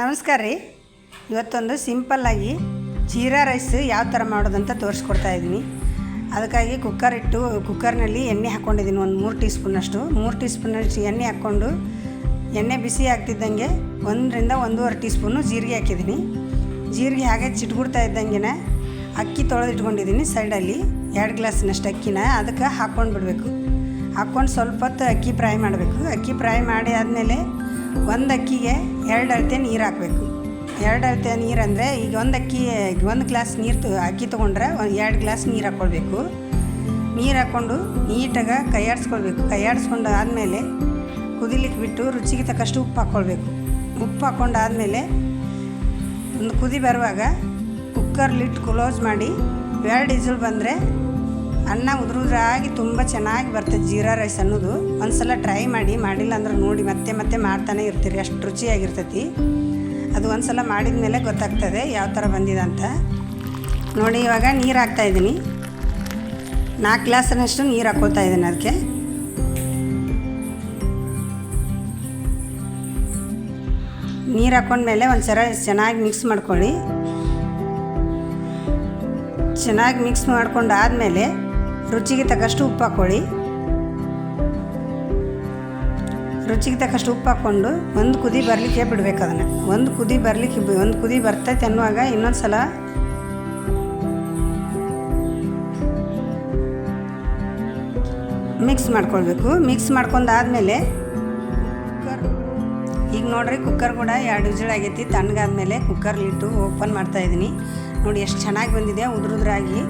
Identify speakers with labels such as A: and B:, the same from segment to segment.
A: ನಮಸ್ಕಾರ ರೀ. ಇವತ್ತೊಂದು ಸಿಂಪಲ್ಲಾಗಿ ಜೀರಾ ರೈಸ್ ಯಾವ ಥರ ಮಾಡೋದಂತ ತೋರಿಸ್ಕೊಡ್ತಾ ಇದ್ದೀನಿ. ಅದಕ್ಕಾಗಿ ಕುಕ್ಕರ್ ಇಟ್ಟು ಕುಕ್ಕರ್ನಲ್ಲಿ ಎಣ್ಣೆ ಹಾಕ್ಕೊಂಡಿದ್ದೀನಿ ಒಂದು ಮೂರು ಟೀ ಸ್ಪೂನಷ್ಟು ಮೂರು ಟೀ ಸ್ಪೂನಷ್ಟು ಎಣ್ಣೆ ಹಾಕ್ಕೊಂಡು, ಎಣ್ಣೆ ಬಿಸಿ ಆಗ್ತಿದ್ದಂಗೆ ಒಂದರಿಂದ ಒಂದೂವರೆ ಟೀ ಸ್ಪೂನು ಜೀರಿಗೆ ಹಾಕಿದ್ದೀನಿ. ಜೀರಿಗೆ ಹಾಗೆ ಚಿಟ್ಗುಡ್ತಾ ಇದ್ದಂಗೆ ಅಕ್ಕಿ ತೊಳೆದಿಟ್ಕೊಂಡಿದ್ದೀನಿ ಸೈಡಲ್ಲಿ, ಎರಡು ಗ್ಲಾಸ್ನಷ್ಟು ಅಕ್ಕಿನ ಅದಕ್ಕೆ ಹಾಕ್ಕೊಂಡು ಬಿಡಬೇಕು ಹಾಕ್ಕೊಂಡು ಸ್ವಲ್ಪ ಹೊತ್ತು ಅಕ್ಕಿ ಫ್ರೈ ಮಾಡಬೇಕು. ಅಕ್ಕಿ ಫ್ರೈ ಮಾಡಿ ಆದಮೇಲೆ ಒಂದು ಅಕ್ಕಿಗೆ ಎರಡು ಅಳತೆ ನೀರು ಹಾಕಬೇಕು. ಎರಡು ಅಳತೆ ನೀರು ಅಂದರೆ ಈಗ ಒಂದು ಅಕ್ಕಿ ಒಂದು ಗ್ಲಾಸ್ ನೀರು ಅಕ್ಕಿ ತೊಗೊಂಡ್ರೆ ಒಂದು ಎರಡು ಗ್ಲಾಸ್ ನೀರು ಹಾಕ್ಕೊಳ್ಬೇಕು ನೀರು ಹಾಕ್ಕೊಂಡು ನೀಟಾಗಿ ಕೈಯಾಡಿಸ್ಕೊಳ್ಬೇಕು. ಕೈಯಾಡಿಸ್ಕೊಂಡು ಆದಮೇಲೆ ಕುದಿಲಿಕ್ಕೆ ಬಿಟ್ಟು ರುಚಿಗೆ ತಕ್ಕಷ್ಟು ಉಪ್ಪು ಹಾಕ್ಕೊಳ್ಬೇಕು ಉಪ್ಪು ಹಾಕ್ಕೊಂಡು ಆದಮೇಲೆ ಒಂದು ಕುದಿ ಬರುವಾಗ ಕುಕ್ಕರ್ ಲಿಟ್ ಕ್ಲೋಸ್ ಮಾಡಿ ಎರಡು ಇಸಲ್ ಬಂದರೆ ಅನ್ನ ಉದುರುದ್ರಾಗಿ ತುಂಬ ಚೆನ್ನಾಗಿ ಬರ್ತದೆ ಜೀರಾ ರೈಸ್ ಅನ್ನೋದು. ಒಂದ್ಸಲ ಟ್ರೈ ಮಾಡಿ, ಮಾಡಿಲ್ಲ ಅಂದ್ರೆ ನೋಡಿ ಮತ್ತೆ ಮತ್ತೆ ಮಾಡ್ತಾನೆ ಇರ್ತೀರಿ, ಅಷ್ಟು ರುಚಿಯಾಗಿರ್ತೈತಿ. ಅದು ಒಂದು ಸಲ ಮಾಡಿದ ಮೇಲೆ ಗೊತ್ತಾಗ್ತದೆ ಯಾವ ಥರ ಬಂದಿದೆ ಅಂತ. ನೋಡಿ, ಇವಾಗ ನೀರು ಹಾಕ್ತಾಯಿದ್ದೀನಿ ನಾಲ್ಕು ಗ್ಲಾಸನಷ್ಟು ನೀರು ಹಾಕೋತಾ ಇದ್ದೀನಿ ಅದಕ್ಕೆ ನೀರು ಹಾಕೊಂಡ್ಮೇಲೆ ಒಂದು ಚೆನ್ನಾಗಿ ಮಿಕ್ಸ್ ಮಾಡ್ಕೊಳ್ಳಿ. ಚೆನ್ನಾಗಿ ಮಿಕ್ಸ್ ಮಾಡ್ಕೊಂಡು ಆದಮೇಲೆ ರುಚಿಗೆ ತಕ್ಕಷ್ಟು ಉಪ್ಪು ಹಾಕ್ಕೊಳ್ಳಿ ರುಚಿಗೆ ತಕ್ಕಷ್ಟು ಉಪ್ಪು ಹಾಕ್ಕೊಂಡು ಒಂದು ಕುದಿ ಬರಲಿಕ್ಕೆ ಬಿಡಬೇಕು ಅದನ್ನು. ಒಂದು ಕುದಿ ಬರಲಿಕ್ಕೆ ಒಂದು ಕುದಿ ಬರ್ತೈತೆ ಅನ್ನುವಾಗ ಇನ್ನೊಂದು ಸಲ ಮಿಕ್ಸ್ ಮಾಡ್ಕೊಳ್ಬೇಕು. ಮಿಕ್ಸ್ ಮಾಡ್ಕೊಂಡಾದ್ಮೇಲೆ ಕುಕ್ಕರ್ ಈಗ ನೋಡ್ರಿ ಕುಕ್ಕರ್ ಕೂಡ ಎರಡು ವಿಜಳ ಆಗೈತಿ. ತಣ್ಣಗಾದ್ಮೇಲೆ ಕುಕ್ಕರ್ಲಿಟ್ಟು ಓಪನ್ ಮಾಡ್ತಾ ಇದ್ದೀನಿ ನೋಡಿ ಎಷ್ಟು ಚೆನ್ನಾಗಿ ಬಂದಿದೆ. ಉದುರುದ್ರಾಗಿ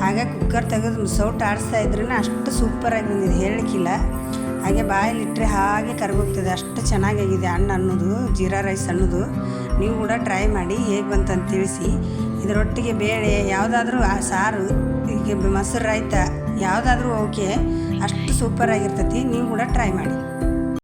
A: ಹಾಗೆ ಕುಕ್ಕರ್ ತೆಗೆದು ಸೌಟ್ ಆಡಿಸ್ತಾ ಇದ್ರೂ ಅಷ್ಟು ಸೂಪರಾಗಿ ಬಂದಿದೆ ಹೇಳಕ್ಕಿಲ್ಲ ಹಾಗೆ ಬಾಯಲ್ಲಿಟ್ಟರೆ ಹಾಗೆ ಕರ್ಗೋಗ್ತದೆ, ಅಷ್ಟು ಚೆನ್ನಾಗಾಗಿದೆ ಅನ್ನ ಅನ್ನೋದು, ಜೀರಾ ರೈಸ್ ಅನ್ನೋದು. ನೀವು ಕೂಡ ಟ್ರೈ ಮಾಡಿ ಹೇಗೆ ಬಂತಂತ ತಿಳಿಸಿ. ಇದರೊಟ್ಟಿಗೆ ಬೇಳೆ, ಯಾವುದಾದ್ರೂ ಆ ಸಾರು ಈಗ ಮೊಸರು ರೈತ ಯಾವುದಾದ್ರೂ ಓಕೆ, ಅಷ್ಟು ಸೂಪರಾಗಿರ್ತೈತಿ ನೀವು ಕೂಡ ಟ್ರೈ ಮಾಡಿ.